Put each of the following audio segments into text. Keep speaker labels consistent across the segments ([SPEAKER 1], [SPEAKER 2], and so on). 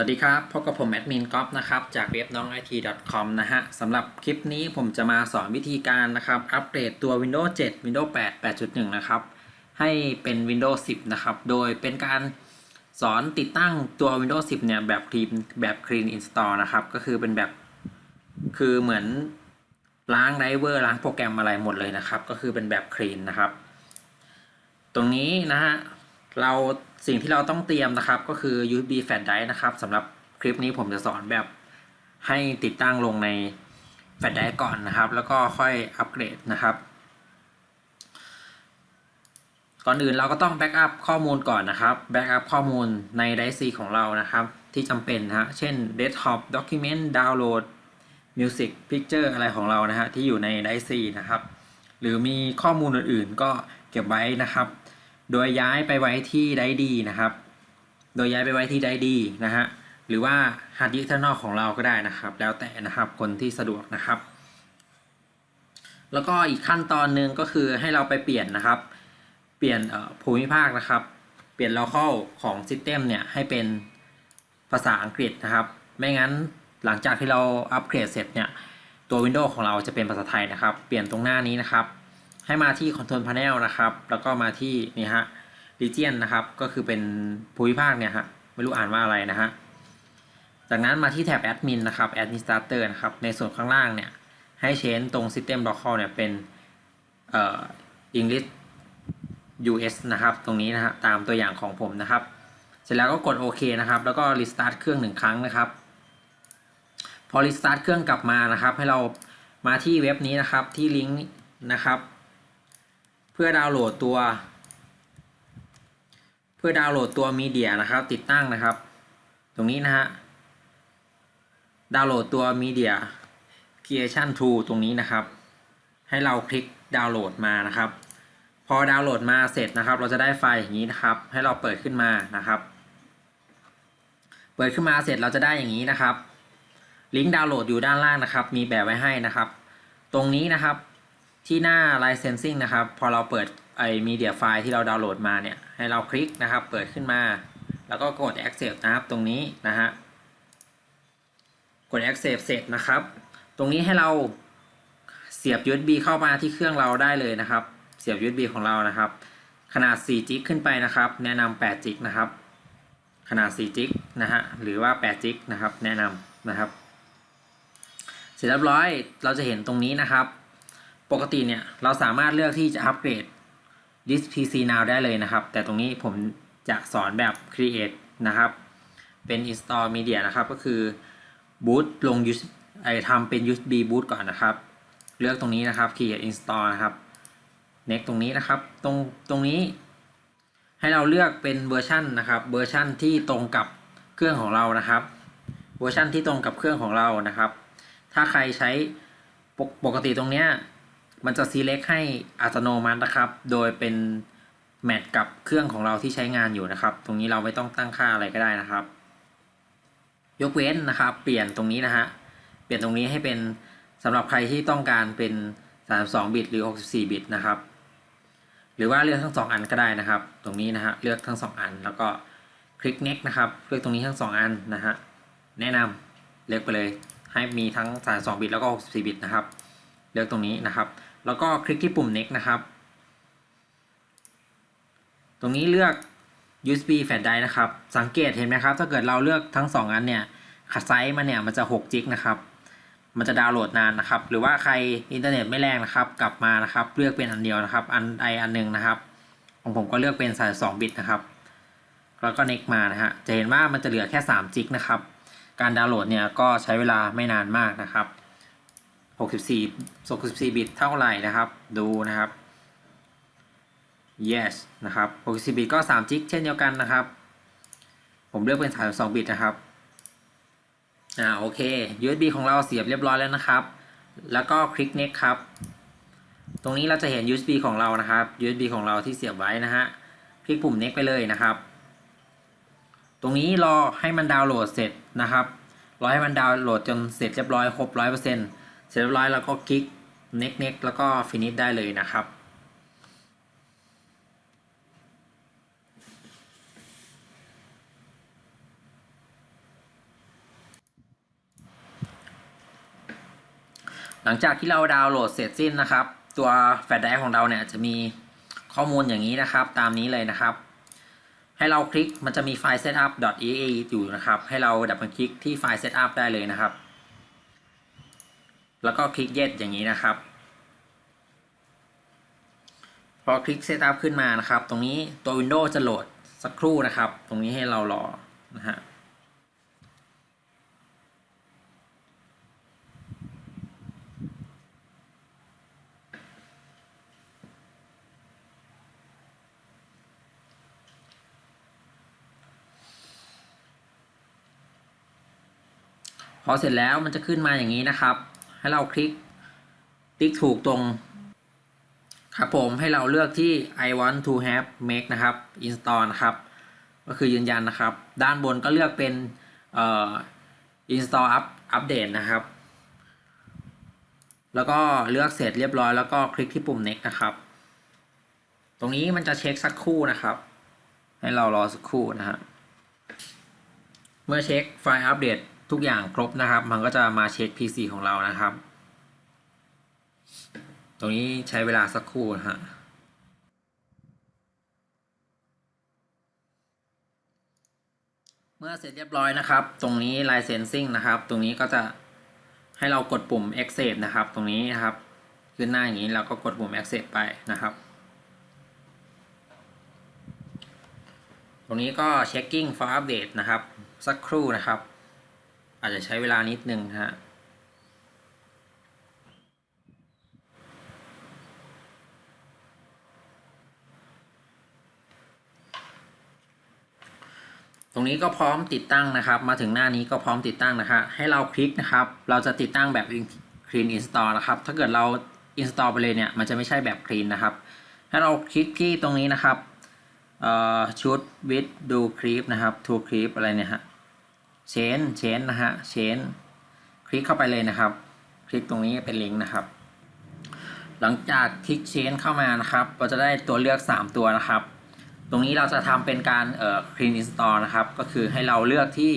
[SPEAKER 1] สวัสดีครับ พบกับผมแอดมินก๊อฟนะครับ จากเว็บน้อง IT com นะฮะสำหรับคลิปนี้ผมจะมาสอนวิธีการนะครับ อัปเดตตัว Windows 7 Windows 8 8.1 นะครับ ให้เป็น Windows 10 นะครับ โดยเป็นการสอนติดตั้งตัว Windows 10 เนี่ย แบบ clean แบบ clean install นะครับ ก็คือเป็นแบบ คือเหมือนล้างไดเวอร์ล้างโปรแกรมอะไรหมดเลยนะครับ ก็คือเป็นแบบ clean นะครับ ตรงนี้นะฮะ เราสิ่งที่เราต้องเตรียมนะครับก็คือ USB flash drive นะครับสำหรับคลิปนี้ผมจะสอนแบบให้ติดตั้งลงใน flash drive ก่อนนะครับ แล้วก็ค่อยอัปเกรดนะครับ ก่อนอื่นเราก็ต้องแบ็กอัพข้อมูลก่อนนะครับแบ็กอัพข้อมูลใน Drive C ของเรานะครับ ที่จำเป็นนะฮะเช่น Desktop Document Download Music Picture อะไรของเรานะฮะที่อยู่ใน Drive C นะครับ หรือมีข้อมูลอื่นๆก็เก็บไว้นะครับ โดยย้ายไปไว้ที่ไดดีนะครับ โดยย้ายไปไว้ที่ไดดีนะฮะ หรือว่าฮาร์ดดิสก์ด้านนอกของเราก็ได้นะครับ แล้วแต่นะครับคนที่สะดวกนะครับ แล้วก็อีกขั้นตอนหนึ่งก็คือให้เราไปเปลี่ยนนะครับ เปลี่ยนภูมิภาคนะครับ เปลี่ยน local ของ system เนี่ยให้เป็นภาษาอังกฤษนะครับ ไม่งั้นหลังจากที่เราอัปเกรดเสร็จเนี่ยตัว Windows ของเราจะเป็นภาษาไทยนะครับ เปลี่ยนตรงหน้านี้นะครับ ให้มาที่ Control Panel นะครับ แล้วก็มาที่นี่ฮะ Region นะครับ ก็คือเป็นภูมิภาคเนี่ยฮะ ไม่รู้อ่านว่าอะไรนะฮะ จากนั้นมาที่แท็บ Admin นะครับ Administrator นะครับ ในส่วนข้างล่างเนี่ย ให้เชนตรง System Local เนี่ยเป็นเอ่อ English US นะครับ ตรงนี้นะฮะ ตามตัวอย่างของผมนะครับ เสร็จแล้วก็กดโอเคนะครับ แล้วก็ Restart เครื่องหนึ่งครั้งนะครับ พอ Restart เครื่องกลับมานะครับ ให้เรามาที่เว็บนี้นะครับ ที่ลิงก์นะครับ พื่อดาวน์โหลดตัว เพื่อดาวน์โหลดตัวมีเดียนะครับ ติดตั้งนะครับ ตรงนี้นะฮะดาวน์โหลดตัวมีเดีย creation tool ตรงนี้นะครับ ให้เราคลิกดาวน์โหลดมานะครับ พอดาวน์โหลดมาเสร็จนะครับ เราจะได้ไฟล์อย่างนี้นะครับ ให้เราเปิดขึ้นมานะครับ เปิดขึ้นมาเสร็จเราจะได้อย่างนี้นะครับ ลิงก์ดาวน์โหลดอยู่ด้านล่างนะครับ มีแบบไว้ให้นะครับ ตรงนี้นะครับ ที่หน้า licensing นะครับ พอเราเปิดไอ้ media file ที่เราดาวน์โหลดมาเนี่ย ให้เราคลิกนะครับ เปิดขึ้นมา แล้วก็กด accept นะครับ ตรงนี้นะฮะ กด accept เสร็จนะครับ ตรงนี้ให้เราเสียบ USB เข้ามาที่เครื่องเราได้เลยนะครับ เสียบ USB ของเรานะครับ ขนาด4 g ขึ้นไปนะครับ แนะนำ8 g นะครับ ขนาด4 g นะฮะ หรือว่า8 g นะครับ แนะนำนะครับ เสร็จเรียบร้อย เราจะเห็นตรงนี้นะครับ ปกติเนี่ยเราสามารถเลือกที่จะอัปเกรด Disk PC Now ได้เลยนะครับ แต่ตรงนี้ผมจะสอนแบบ Create นะครับ เป็น Install Media นะครับ ก็คือ boot ลง USB ไอทำเป็น USB boot ก่อนนะครับ เลือกตรงนี้นะครับ Create Install นะครับ next ตรงนี้นะครับ ตรงตรงนี้ให้เราเลือกเป็นเวอร์ชันนะครับ เวอร์ชันที่ตรงกับเครื่องของเรานะครับ เวอร์ชันที่ตรงกับเครื่องของเรานะครับ ถ้าใครใช้ปกติตรงเนี้ย มันจะ select ให้อัตโนมัตินะครับ โดยเป็นแมทกับเครื่องของเราที่ใช้งานอยู่นะครับ ตรงนี้เราไม่ต้องตั้งค่าอะไรก็ได้นะครับ ยกเว้นนะครับ เปลี่ยนตรงนี้นะฮะ เปลี่ยนตรงนี้ให้เป็นสำหรับใครที่ต้องการเป็น 32 บิตหรือ 64 บิตนะครับ หรือว่าเลือกทั้ง 2 อันก็ได้นะครับ ตรงนี้นะฮะ เลือกทั้ง 2 อัน แล้วก็คลิก next นะครับ เลือกตรงนี้ทั้ง 2 อันนะฮะ แนะนำเลือกไปเลย ให้มีทั้ง 32 บิตแล้วก็ 64 บิตนะครับ เลือกตรงนี้นะครับ แล้วก็คลิกที่ปุ่ม next นะครับ ตรงนี้เลือก USB flash drive นะครับ สังเกตเห็นไหมครับ ถ้าเกิดเราเลือกทั้ง 2 อันเนี่ยขัดไซส์มันเนี่ยมันจะ6จิกนะครับ มันจะดาวน์โหลดนานนะครับ หรือว่าใครอินเทอร์เน็ตไม่แรงนะครับ กลับมานะครับ เลือกเป็นอันเดียวนะครับ อันใดอันหนึ่งนะครับ ของผมก็เลือกเป็น32บิตนะครับ แล้วก็ next มานะฮะ จะเห็นว่ามันจะเหลือแค่3จิกนะครับ การดาวน์โหลดเนี่ยก็ใช้เวลาไม่นานมากนะครับ 64 64บิตเท่าไหร่นะครับ ดูนะครับ yes นะครับ64บิตก็3จิกเช่นเดียวกันนะครับ ผมเลือกเป็น32บิตนะครับ อ่า โอเค USB ของเราเสียบเรียบร้อยแล้วนะครับ แล้วก็คลิก next ครับ ตรงนี้เราจะเห็น USB ของเรานะครับ USB ของเราที่เสียบไว้นะฮะ คลิกปุ่ม next ไปเลยนะครับ ตรงนี้รอให้มันดาวน์โหลดเสร็จนะครับ รอให้มันดาวน์โหลดจนเสร็จเรียบร้อยครบ100%เเสร็จเรียบร้อยเราก็คลิกเน็กเน็กแล้วก็ finish ได้เลยนะครับ หลังจากที่เราดาวน์โหลดเสร็จสิ้นนะครับ ตัวแฟลชไดร์ของเราเนี่ยจะมีข้อมูลอย่างนี้นะครับ ตามนี้เลยนะครับ ให้เราคลิกมันจะมีไฟล์ setup.exe อยู่นะครับ ให้เราดับเบิลคลิกที่ไฟล์ setup ได้เลยนะครับ แล้วก็คลิก yes อย่างนี้นะครับ พอคลิก setup ขึ้นมานะครับ ตรงนี้ตัว Windows จะโหลดสักครู่นะครับ ตรงนี้ให้เรารอนะฮะพอเสร็จแล้วมันจะขึ้นมาอย่างนี้นะครับ ให้เราคลิกติ๊กถูกตรงครับผมให้เราเลือกที่ I want to have make นะครับ install นะครับ ก็คือยืนยันนะครับ ด้านบนก็เลือกเป็นเอ่อ install up update นะครับ แล้วก็เลือกเสร็จเรียบร้อยแล้วก็คลิกที่ปุ่ม next นะครับ ตรงนี้มันจะเช็คสักครู่นะครับ ให้เรารอสักครู่นะฮะเมื่อเช็คไฟล์อัปเดต ทุกอย่างครบนะครับ มันก็จะมาเช็ค PC ของเรานะครับ ตรงนี้ใช้เวลาสักครู่ฮะเมื่อเสร็จเรียบร้อยนะครับ ตรงนี้ licensing นะครับ ตรงนี้ก็จะให้เรากดปุ่ม accept นะครับ ตรงนี้นะครับ ขึ้นหน้าอย่างนี้เราก็กดปุ่ม accept ไปนะครับ ตรงนี้ก็ checking for update นะครับ สักครู่นะครับ อาจจะใช้เวลานิดนึงนะฮะตรงนี้ก็พร้อมติดตั้งนะครับ มาถึงหน้านี้ก็พร้อมติดตั้งนะครับให้เราคลิกนะครับ เราจะติดตั้งแบบ clean install นะครับ ถ้าเกิดเรา install ไปเลยเนี่ย มันจะไม่ใช่แบบ clean นะครับ ถ้าเราคลิกที่ตรงนี้นะครับชุด with do creep นะครับ to creep อะไรเนี่ยฮะ change change นะฮะ change คลิกเข้าไปเลยนะครับ คลิกตรงนี้เป็นลิงก์นะครับ หลังจากคลิก change เข้ามานะครับ เราจะได้ตัวเลือก 3 ตัวนะครับ ตรงนี้เราจะทำเป็นการเอ่อ clean install นะครับ ก็คือให้เราเลือกที่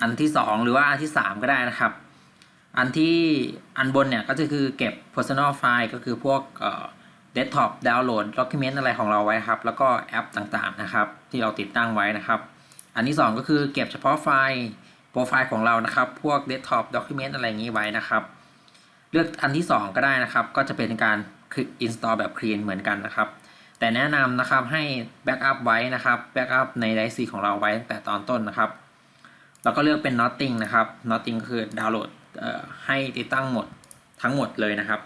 [SPEAKER 1] อันที่ 2 หรือว่าอันที่ 3 ก็ได้นะครับ อันที่อันบนเนี่ยก็จะคือเก็บ personal file ก็คือพวกเอ่อ desktop download document อะไรของเราไว้ครับ แล้วก็แอปต่างๆนะครับ ที่เราติดตั้งไว้นะครับ อันที่ 2 ก็คือเก็บเฉพาะไฟล์โปรไฟล์ของเรานะครับ พวก desktop document อะไรอย่างนี้ไว้นะครับ เลือกอันที่ 2 ก็ได้นะครับ ก็จะเป็นการ install แบบ clean เหมือนกันนะครับ แต่แนะนำนะครับให้ backup ไว้นะครับ backup ในไดซีของเราไว้ตั้งแต่ตอนต้นนะครับ แล้วก็เลือกเป็น nothing นะครับ nothing ก็คือดาวน์โหลดให้ติดตั้งหมดทั้งหมดเลยนะครับ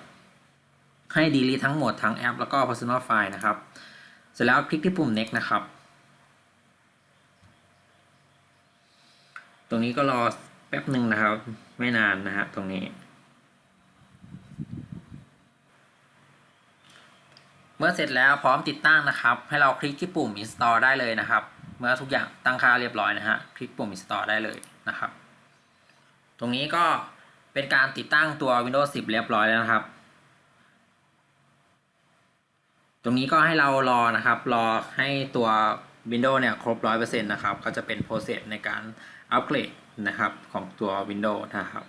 [SPEAKER 1] ให้ delete ทั้งหมดทั้งแอป แล้วก็ personal file นะครับ เสร็จแล้วคลิกที่ปุ่ม next นะครับ ตรงนี้ก็รอแป๊บหนึ่งนะครับ ไม่นานนะฮะตรงนี้ เมื่อเสร็จแล้วพร้อมติดตั้งนะครับ ให้เราคลิกที่ปุ่ม install ได้เลยนะครับ เมื่อทุกอย่างตั้งค่าเรียบร้อยนะฮะคลิกปุ่ม install ได้เลยนะครับ ตรงนี้ก็เป็นการติดตั้งตัว Windows 10 เรียบร้อยแล้วนะครับ ตรงนี้ก็ให้เรารอนะครับ รอให้ตัว Windows เนี่ยครบ 100%นะครับ ก็จะเป็น process ในการ อัปเกรดนะครับของตัว Windows นะครับ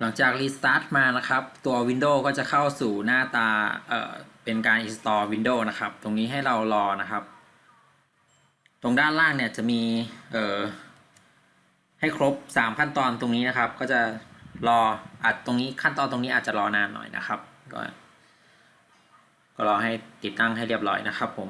[SPEAKER 1] หลังจากรีสตาร์ทมานะครับ ตัว Windows ก็จะเข้าสู่หน้าตาเอ่อเป็นการ install Windows นะครับ ตรงนี้ให้เรารอนะครับ ตรงด้านล่างเนี่ยจะมีเอ่อให้ครบ 3 ขั้นตอนตรงนี้นะครับ ก็จะรออัดตรงนี้ขั้นตอนตรงนี้อาจจะรอนานหน่อยนะครับ ก็ก็รอให้ติดตั้งให้เรียบร้อยนะครับผม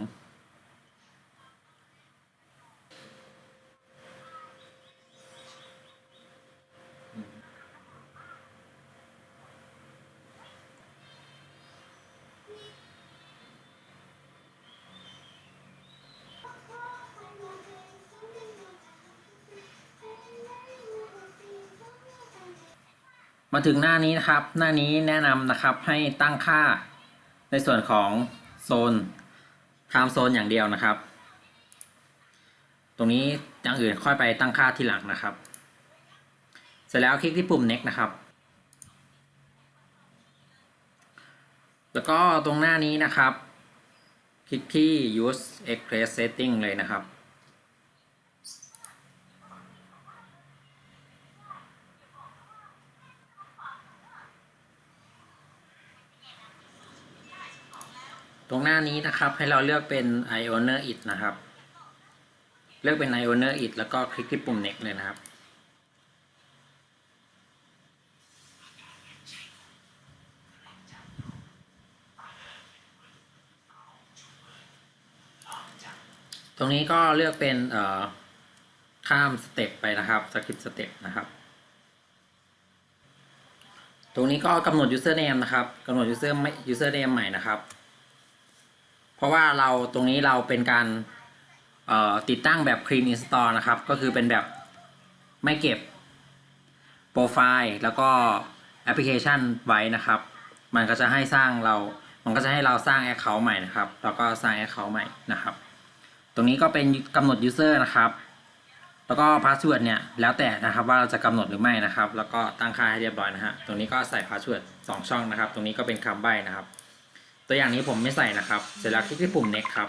[SPEAKER 1] มาถึงหน้านี้นะครับ หน้านี้แนะนำนะครับให้ตั้งค่าในส่วนของโซน time zone อย่างเดียวนะครับ ตรงนี้อย่างอื่นค่อยไปตั้งค่าทีหลังนะครับ เสร็จแล้วคลิกที่ปุ่ม next นะครับ แล้วก็ตรงหน้านี้นะครับ คลิกที่ use express setting เลยนะครับ ตรงหน้านี้นะครับให้เราเลือกเป็น Ioner it นะครับ เลือกเป็น Ioner it แล้วก็คลิกที่ปุ่ม next เลยนะครับ ตรงนี้ก็เลือกเป็นข้ามสเต็ปไปนะครับสกิปสเต็ปนะครับตรงนี้ก็กำหนด username นะครับกำหนด user ไม่ username ใหม่นะครับ เพราะว่าเราตรงนี้เราเป็นการติดตั้งแบบ clean install นะครับ ก็คือเป็นแบบไม่เก็บโปรไฟล์แล้วก็แอปพลิเคชันไว้นะครับ มันก็จะให้สร้างเรา มันก็จะให้เราสร้าง Account ใหม่นะครับ แล้วก็สร้าง Account ใหม่นะครับ ตรงนี้ก็เป็นกำหนด user นะครับ แล้วก็ password เนี่ยแล้วแต่นะครับว่าเราจะกำหนดหรือไม่นะครับ แล้วก็ตั้งค่าให้เรียบร้อยนะฮะ ตรงนี้ก็ใส่ password 2ช่องนะครับ ตรงนี้ก็เป็นคำใบ้นะครับ ตัวอย่างนี้ผมไม่ใส่นะครับ เสร็จแล้วคลิกที่ปุ่ม next ครับ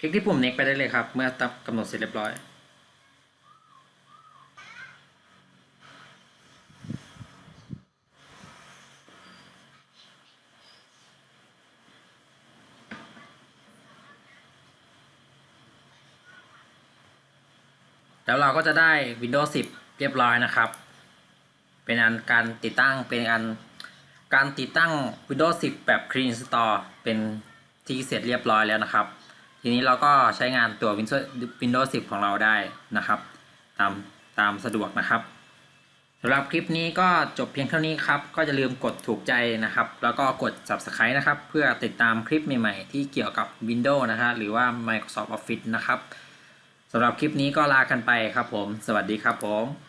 [SPEAKER 1] คลิกที่ปุ่ม next ไปได้เลยครับ เมื่อกำหนดเสร็จเรียบร้อย แล้วเราก็จะได้ Windows 10 เรียบร้อยนะครับ เป็นอันการติดตั้งเป็นอัน การติดตั้ง Windows 10 แบบ Clean Install เป็นที่เสร็จเรียบร้อยแล้วนะครับ ทีนี้เราก็ใช้งานตัว Windows Windows 10 ของเราได้นะครับ ตามตามสะดวกนะครับสำหรับคลิปนี้ก็จบเพียงเท่านี้ครับ ก็อย่าลืมกดถูกใจนะครับ แล้วก็กด Subscribe นะครับ เพื่อติดตามคลิปใหม่ๆ ที่เกี่ยวกับ Windows นะฮะหรือว่า Microsoft Office นะครับสำหรับคลิปนี้ก็ลากันไปครับผม สวัสดีครับผม